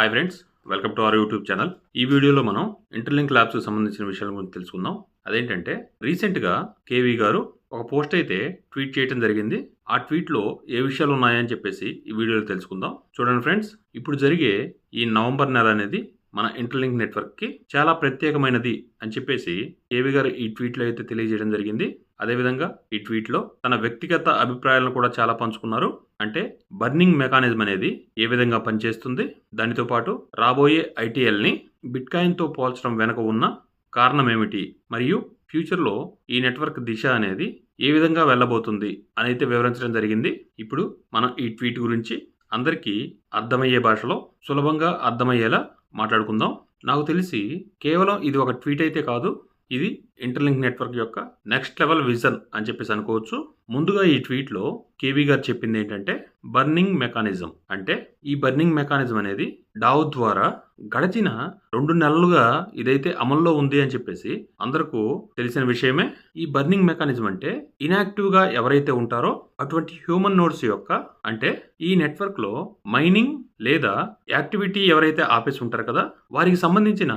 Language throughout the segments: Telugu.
Hi friends welcome to our YouTube channel ఈ వీడియోలో మనం ఇంటర్లింక్ ల్యాబ్స్ సంబంధించిన విషయాల గురించి తెలుసుకుందాం. అదేంటంటే రీసెంట్గా కేవీ గారు ఒక పోస్ట్ అయితే ట్వీట్ చేయడం జరిగింది. ఆ ట్వీట్లో ఏ విషయాలు ఉన్నాయని చెప్పేసి ఈ వీడియోలో తెలుసుకుందాం. చూడండి ఫ్రెండ్స్ ఇప్పుడు జరిగే ఈ నవంబర్ నెల అనేది మన ఇంటర్లింక్ నెట్వర్క్కి చాలా ప్రత్యేకమైనది అని చెప్పేసి కేవీ గారు ఈ ట్వీట్లో అయితే తెలియజేయడం జరిగింది. అదేవిధంగా ఈ ట్వీట్లో తన వ్యక్తిగత అభిప్రాయాలను కూడా చాలా పంచుకున్నారు. అంటే బర్నింగ్ మెకానిజం అనేది ఏ విధంగా పనిచేస్తుంది? దానితో పాటు రాబోయే ఐటీఎల్ని బిట్కాయిన్తో పోల్చడం వెనుక ఉన్న కారణం ఏమిటి మరియు ఫ్యూచర్లో ఈ నెట్వర్క్ దిశ అనేది ఏ విధంగా వెళ్ళబోతుంది అని అయితే వివరించడం జరిగింది. ఇప్పుడు మనం ఈ ట్వీట్ గురించి అందరికీ అర్థమయ్యే భాషలో సులభంగా అర్థమయ్యేలా మాట్లాడుకుందాం. నాకు తెలిసి కేవలం ఇది ఒక ట్వీట్ అయితే కాదు. ఇది ఇంటర్లింక్ నెట్వర్క్ యొక్క నెక్స్ట్ లెవెల్ విజన్ అని చెప్పేసి అనుకోవచ్చు. ముందుగా ఈ ట్వీట్లో కేవీ గారు చెప్పింది ఏంటంటే బర్నింగ్ మెకానిజం. అంటే ఈ బర్నింగ్ మెకానిజం అనేది డావ్ ద్వారా గడిచిన రెండు నెలలుగా ఇదైతే అమల్లో ఉంది అని చెప్పేసి అందరికీ తెలిసిన విషయమే. ఈ బర్నింగ్ మెకానిజం అంటే ఇనాక్టివ్గా ఎవరైతే ఉంటారో అటువంటి హ్యూమన్ నోడ్స్ యొక్క అంటే ఈ నెట్వర్క్లో మైనింగ్ లేదా యాక్టివిటీ ఎవరైతే ఆపేసి ఉంటారు కదా వారికి సంబంధించిన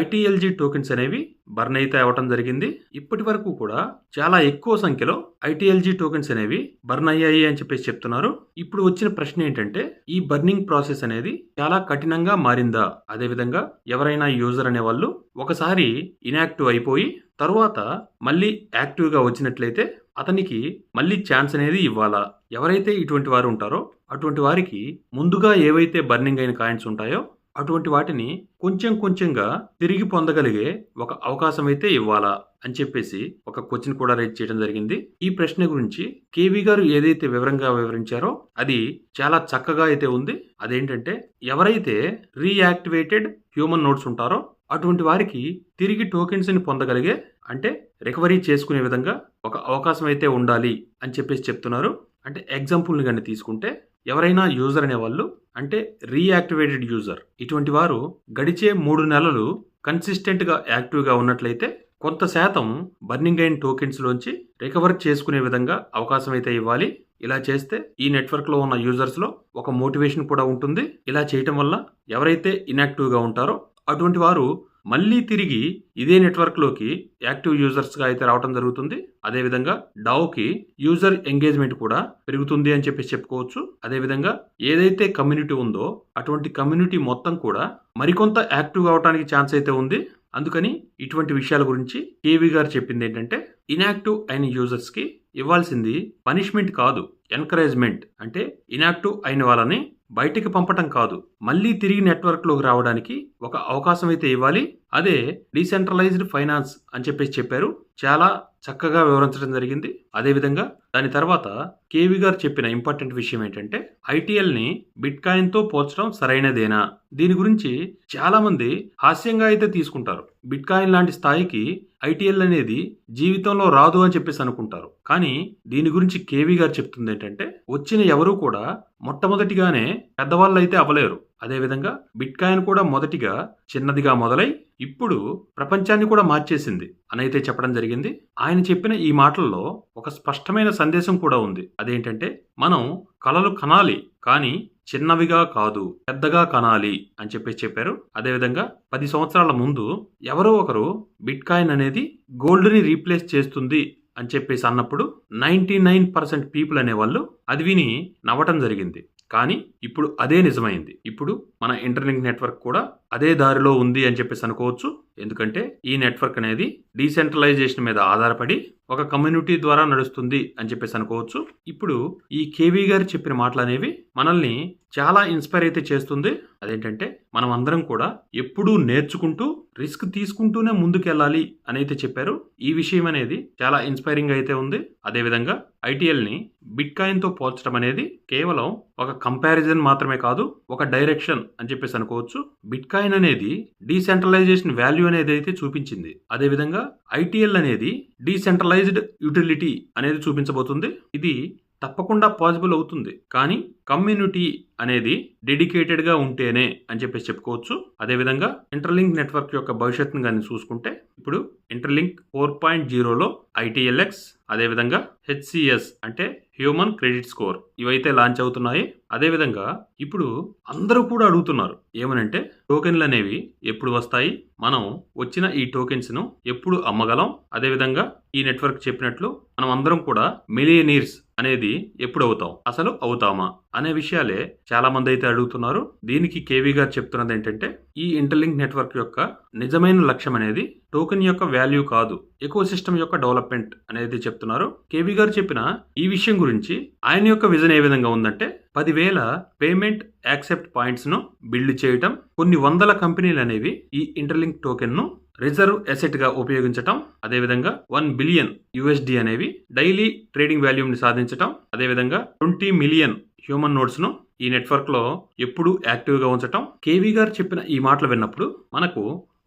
ఐటీఎల్జీ టోకెన్స్ అనేవి బర్న్ అయితే అవ్వటం జరిగింది. ఇప్పటి వరకు కూడా చాలా ఎక్కువ సంఖ్యలో ఐటీఎల్జీ టోకెన్స్ అనేవి బర్న్ అయ్యాయి అని చెప్పేసి చెప్తున్నారు. ఇప్పుడు వచ్చిన ప్రశ్న ఏంటంటే ఈ బర్నింగ్ ప్రాసెస్ అనేది చాలా కఠినంగా మారిందా? అదేవిధంగా ఎవరైనా యూజర్ అనే వాళ్ళు ఒకసారి ఇనాక్టివ్ అయిపోయి తరువాత మళ్ళీ యాక్టివ్గా వచ్చినట్లయితే అతనికి మళ్ళీ ఛాన్స్ అనేది ఇవ్వాలా? ఎవరైతే ఇటువంటి వారు ఉంటారో అటువంటి వారికి ముందుగా ఏవైతే బర్నింగ్ అయిన కాయిన్స్ ఉంటాయో అటువంటి వాటిని కొంచెం కొంచెంగా తిరిగి పొందగలిగే ఒక అవకాశం అయితే ఇవ్వాలా అని చెప్పేసి ఒక క్వశ్చన్ కూడా రైజ్ చేయడం జరిగింది. ఈ ప్రశ్న గురించి కేవీ గారు ఏదైతే వివరంగా వివరించారో అది చాలా చక్కగా అయితే ఉంది. అదేంటంటే ఎవరైతే రీయాక్టివేటెడ్ హ్యూమన్ నోట్స్ ఉంటారో అటువంటి వారికి తిరిగి టోకెన్స్ని పొందగలిగే అంటే రికవరీ చేసుకునే విధంగా ఒక అవకాశం అయితే ఉండాలి అని చెప్పేసి చెప్తున్నారు. అంటే ఎగ్జాంపుల్ని కానీ తీసుకుంటే ఎవరైనా యూజర్ అనేవాళ్ళు అంటే రీయాక్టివేటెడ్ యూజర్ ఇటువంటి వారు గడిచే మూడు నెలలు కన్సిస్టెంట్గా యాక్టివ్గా ఉన్నట్లయితే కొంత శాతం బర్నింగ్ అయిన టోకెన్స్లోంచి రికవర్ చేసుకునే విధంగా అవకాశం అయితే ఇవ్వాలి. ఇలా చేస్తే ఈ నెట్వర్క్లో ఉన్న యూజర్స్లో ఒక మోటివేషన్ కూడా ఉంటుంది. ఇలా చేయటం వల్ల ఎవరైతే ఇన్యాక్టివ్గా ఉంటారో అటువంటి వారు మళ్ళీ తిరిగి ఇదే నెట్వర్క్లోకి యాక్టివ్ యూజర్స్గా అయితే రావడం జరుగుతుంది. అదేవిధంగా డావ్కి యూజర్ ఎంగేజ్మెంట్ కూడా పెరుగుతుంది అని చెప్పేసి చెప్పుకోవచ్చు. అదేవిధంగా ఏదైతే కమ్యూనిటీ ఉందో అటువంటి కమ్యూనిటీ మొత్తం కూడా మరికొంత యాక్టివ్ అవడానికి ఛాన్స్ అయితే ఉంది. అందుకని ఇటువంటి విషయాల గురించి కేవీ గారు చెప్పింది ఏంటంటే ఇన్యాక్టివ్ అయిన యూజర్స్కి ఇవ్వాల్సింది పనిష్మెంట్ కాదు. ఎన్కరేజ్మెంట్ అంటే ఇనాక్టివ్ అయిన వాళ్ళని బయటికి పంపటం కాదు. మళ్ళీ తిరిగి నెట్వర్క్లోకి రావడానికి ఒక అవకాశం అయితే ఇవ్వాలి. అదే డీసెంట్రలైజ్డ్ ఫైనాన్స్ అని చెప్పేసి చెప్పారు. చాలా చక్కగా వివరించడం జరిగింది. అదేవిధంగా దాని తర్వాత కేవీ గారు చెప్పిన ఇంపార్టెంట్ విషయం ఏంటంటే ఐటీఎల్ని బిట్ కాయిన్తో పోల్చడం సరైనదేనా? దీని గురించి చాలా మంది హాస్యంగా అయితే తీసుకుంటారు. బిట్ కాయిన్ లాంటి స్థాయికి ఐటీఎల్ అనేది జీవితంలో రాదు అని చెప్పేసి అనుకుంటారు. కానీ దీని గురించి కేవీ గారు చెప్తుంది ఏంటంటే వచ్చిన ఎవరు కూడా మొట్టమొదటిగానే పెద్దవాళ్ళు అయితే అవ్వలేరు. అదేవిధంగా బిట్ కాయిన్ కూడా మొదటిగా చిన్నదిగా మొదలై ఇప్పుడు ప్రపంచాన్ని కూడా మార్చేసింది. అనైతే చెప్పడం జరిగింది. ఆయన చెప్పిన ఈ మాటల్లో ఒక స్పష్టమైన సందేశం కూడా ఉంది. అదేంటంటే మనం కలలు కనాలి కానీ చిన్నవిగా కాదు పెద్దగా కనాలి అని చెప్పేసి చెప్పారు. అదేవిధంగా పది సంవత్సరాల ముందు ఎవరో ఒకరు బిట్ కాయిన్ అనేది గోల్డ్ని రీప్లేస్ చేస్తుంది అని చెప్పేసి అన్నప్పుడు నైంటీ నైన్ పర్సెంట్ పీపుల్ అనేవాళ్ళు అది విని నవ్వటం జరిగింది. కానీ ఇప్పుడు అదే నిజమైంది. ఇప్పుడు మన ఇంటర్నెట్ నెట్వర్క్ కూడా అదే దారిలో ఉంది అని చెప్పేసి అనుకోవచ్చు. ఎందుకంటే ఈ నెట్వర్క్ అనేది డీసెంట్రలైజేషన్ మీద ఆధారపడి ఒక కమ్యూనిటీ ద్వారా నడుస్తుంది అని చెప్పేసి అనుకోవచ్చు. ఇప్పుడు ఈ కేవీ గారు చెప్పిన మాటలు అనేవి మనల్ని చాలా ఇన్స్పైర్ అయితే చేస్తుంది. అదేంటంటే మనం అందరం కూడా ఎప్పుడూ నేర్చుకుంటూ రిస్క్ తీసుకుంటూనే ముందుకెళ్ళాలి అని అయితే చెప్పారు. ఈ విషయం అనేది చాలా ఇన్స్పైరింగ్ అయితే ఉంది. అదేవిధంగా ఐటీఎల్ని బిట్ కాయిన్తో పోల్చడం అనేది కేవలం ఒక కంపారిజన్ మాత్రమే కాదు ఒక డైరెక్షన్ అని చెప్పేసి అనుకోవచ్చు. బిట్ కాయిన్ అనేది డీసెంట్రలైజేషన్ వాల్యూ అనేది అయితే చూపించింది. అదేవిధంగా ఐటీఎల్ అనేది డీసెంట్రలైజ్డ్ యూటిలిటీ అనేది చూపించబోతుంది. ఇది తప్పకుండా పాసిబుల్ అవుతుంది. కానీ కమ్యూనిటీ అనేది డెడికేటెడ్గా ఉంటేనే అని చెప్పేసి చెప్పుకోవచ్చు. అదేవిధంగా ఇంటర్లింక్ నెట్వర్క్ యొక్క భవిష్యత్తును కానీ చూసుకుంటే ఇప్పుడు ఇంటర్లింక్ ఫోర్ పాయింట్ జీరోలో ఐటీఎల్ఎక్స్ అదేవిధంగా హెచ్సిఎస్ అంటే హ్యూమన్ క్రెడిట్ స్కోర్ ఇవైతే లాంచ్ అవుతున్నాయి. అదేవిధంగా ఇప్పుడు అందరూ కూడా అడుగుతున్నారు ఏమనంటే టోకెన్లు అనేవి ఎప్పుడు వస్తాయి? మనం వచ్చిన ఈ టోకెన్స్ను ఎప్పుడు అమ్మగలం? అదేవిధంగా ఈ నెట్వర్క్ చెప్పినట్లు మనం అందరం కూడా మిలియనీర్స్ అనేది ఎప్పుడు అవుతాం అసలు అవుతామా? అనే విషయాలే చాలా మంది అయితే అడుగుతున్నారు. దీనికి కేవీ గారు చెప్తున్నది ఏంటంటే ఈ ఇంటర్లింక్ నెట్వర్క్ యొక్క నిజమైన లక్ష్యం అనేది టోకెన్ యొక్క వాల్యూ కాదు ఎకో సిస్టమ్ యొక్క డెవలప్మెంట్ అనేది చెప్తున్నారు. కేవీ గారు చెప్పిన ఈ విషయం గురించి ఆయన యొక్క విజన్ ఏ విధంగా ఉందంటే పదివేల పేమెంట్ యాక్సెప్ట్ పాయింట్స్ను బిల్డ్ చేయటం కొన్ని వందల కంపెనీలు అనేవి ఈ ఇంటర్లింక్ టోకెన్ను రిజర్వ్ అసెట్గా ఉపయోగించటం అదేవిధంగా వన్ బిలియన్ యుఎస్డి అనేవి డైలీ ట్రేడింగ్ వాల్యూమ్ని సాధించటం అదేవిధంగా ట్వంటీ మిలియన్ హ్యూమన్ నోట్స్ను ఈ నెట్వర్క్లో ఎప్పుడు యాక్టివ్గా ఉంచటం. కేవీ గారు చెప్పిన ఈ మాటలు విన్నప్పుడు మనకు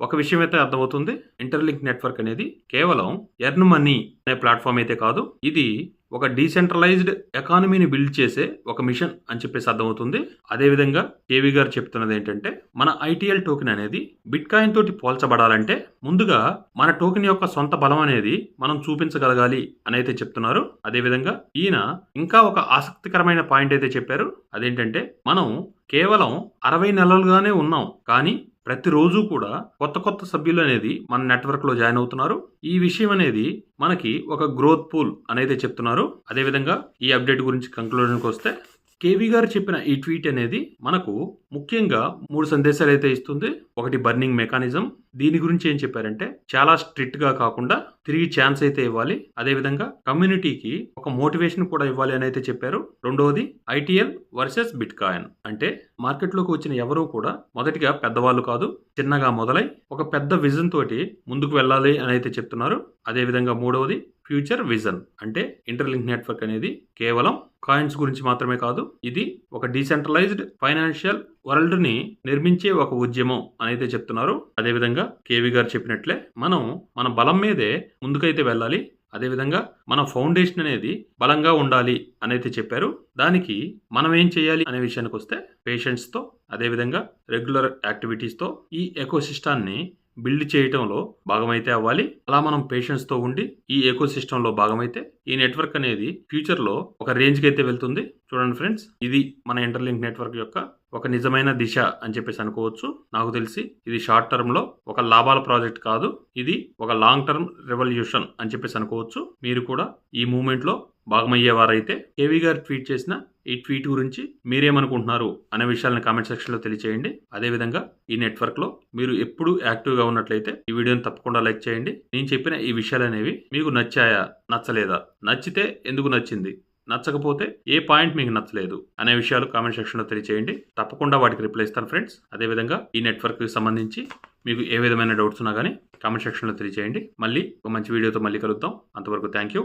ఒక విషయం అయితే అర్థమవుతుంది. ఇంటర్లింక్ నెట్వర్క్ అనేది కేవలం ఎర్న్ మనీ అనే ప్లాట్ఫామ్ అయితే కాదు. ఇది ఒక డీసెంట్రలైజ్డ్ ఎకానమీని బిల్డ్ చేసే ఒక మిషన్ అని చెప్పేసి అర్థమవుతుంది. అదేవిధంగా కేవీ గారు చెప్తున్నది ఏంటంటే మన ఐటీఎల్ టోకెన్ అనేది బిట్ కాయిన్ తోటి పోల్చబడాలంటే ముందుగా మన టోకెన్ యొక్క సొంత బలం అనేది మనం చూపించగలగాలి అని అయితే చెప్తున్నారు. అదేవిధంగా ఈయన ఇంకా ఒక ఆసక్తికరమైన పాయింట్ అయితే చెప్పారు. అదేంటంటే మనం కేవలం అరవై నెలలుగానే ఉన్నాం. కానీ ప్రతిరోజు కూడా కొత్త కొత్త సభ్యులు అనేది మన నెట్వర్క్లో జాయిన్ అవుతున్నారు. ఈ విషయం అనేది మనకి ఒక గ్రోత్ పూల్ అనేది చెప్తున్నారు. అదేవిధంగా ఈ అప్డేట్ గురించి కంక్లూజన్కి వస్తే కేవీ గారు చెప్పిన ఈ ట్వీట్ అనేది మనకు ముఖ్యంగా మూడు సందేశాలు అయితే ఇస్తుంది. ఒకటి బర్నింగ్ మెకానిజం. దీని గురించి ఏం చెప్పారంటే చాలా స్ట్రిక్ట్గా కాకుండా తిరిగి ఛాన్స్ అయితే ఇవ్వాలి. అదేవిధంగా కమ్యూనిటీకి ఒక మోటివేషన్ కూడా ఇవ్వాలి అని అయితే చెప్పారు. రెండవది ఐటీఎల్ వర్సెస్ బిట్ కాయిన్ అంటే మార్కెట్లోకి వచ్చిన ఎవరూ కూడా మొదటిగా పెద్దవాళ్ళు కాదు చిన్నగా మొదలై ఒక పెద్ద విజన్ తోటి ముందుకు వెళ్ళాలి అని అయితే చెప్తున్నారు. అదేవిధంగా మూడవది ఫ్యూచర్ విజన్. అంటే ఇంటర్లింక్ నెట్వర్క్ అనేది కేవలం కాయిన్స్ గురించి మాత్రమే కాదు ఇది ఒక డీసెంట్రలైజ్డ్ ఫైనాన్షియల్ వరల్డ్ని నిర్మించే ఒక ఉద్యమం అనేది చెప్తున్నారు. అదేవిధంగా కేవీ గారు చెప్పినట్లే మనం మన బలం మీదే ముందుకైతే వెళ్ళాలి. అదేవిధంగా మన ఫౌండేషన్ అనేది బలంగా ఉండాలి అనైతే చెప్పారు. దానికి మనం ఏం చేయాలి అనే విషయానికి వస్తే పేషెంట్స్తో అదేవిధంగా రెగ్యులర్ యాక్టివిటీస్తో ఈ ఎకోసిస్టాన్ని బిల్డ్ చేయటంలో భాగమైతే అవ్వాలి. అలా మనం పేషెన్స్తో ఉండి ఈ ఎకో సిస్టమ్లో భాగమైతే ఈ నెట్వర్క్ అనేది ఫ్యూచర్లో ఒక రేంజ్కి అయితే వెళ్తుంది. చూడండి ఫ్రెండ్స్ ఇది మన ఇంటర్లింక్ నెట్వర్క్ యొక్క ఒక నిజమైన దిశ అని చెప్పేసి అనుకోవచ్చు. నాకు తెలిసి ఇది షార్ట్ టర్మ్లో ఒక లాభాల ప్రాజెక్ట్ కాదు. ఇది ఒక లాంగ్ టర్మ్ రెవల్యూషన్ అని చెప్పేసి అనుకోవచ్చు. మీరు కూడా ఈ మూమెంట్లో భాగమయ్యేవారైతే కేవీ గారు ట్వీట్ చేసిన ఈ ట్వీట్ గురించి మీరేమనుకుంటున్నారు అనే విషయాలను కామెంట్ సెక్షన్లో తెలియచేయండి. అదేవిధంగా ఈ నెట్వర్క్లో మీరు ఎప్పుడు యాక్టివ్గా ఉన్నట్లయితే ఈ వీడియోని తప్పకుండా లైక్ చేయండి. నేను చెప్పిన ఈ విషయాలు అనేవి మీకు నచ్చాయా నచ్చలేదా? నచ్చితే ఎందుకు నచ్చింది? నచ్చకపోతే ఏ పాయింట్ మీకు నచ్చలేదు అనే విషయాలు కామెంట్ సెక్షన్లో తెలియచేయండి. తప్పకుండా వాటికి రిప్లై ఇస్తాను ఫ్రెండ్స్. అదేవిధంగా ఈ నెట్వర్క్కి సంబంధించి మీకు ఏ విధమైన డౌట్స్ ఉన్నా కానీ కామెంట్ సెక్షన్లో తెలియచేయండి. మళ్ళీ ఒక మంచి వీడియోతో మళ్ళీ కలుద్దాం. అంతవరకు థ్యాంక్ యూ.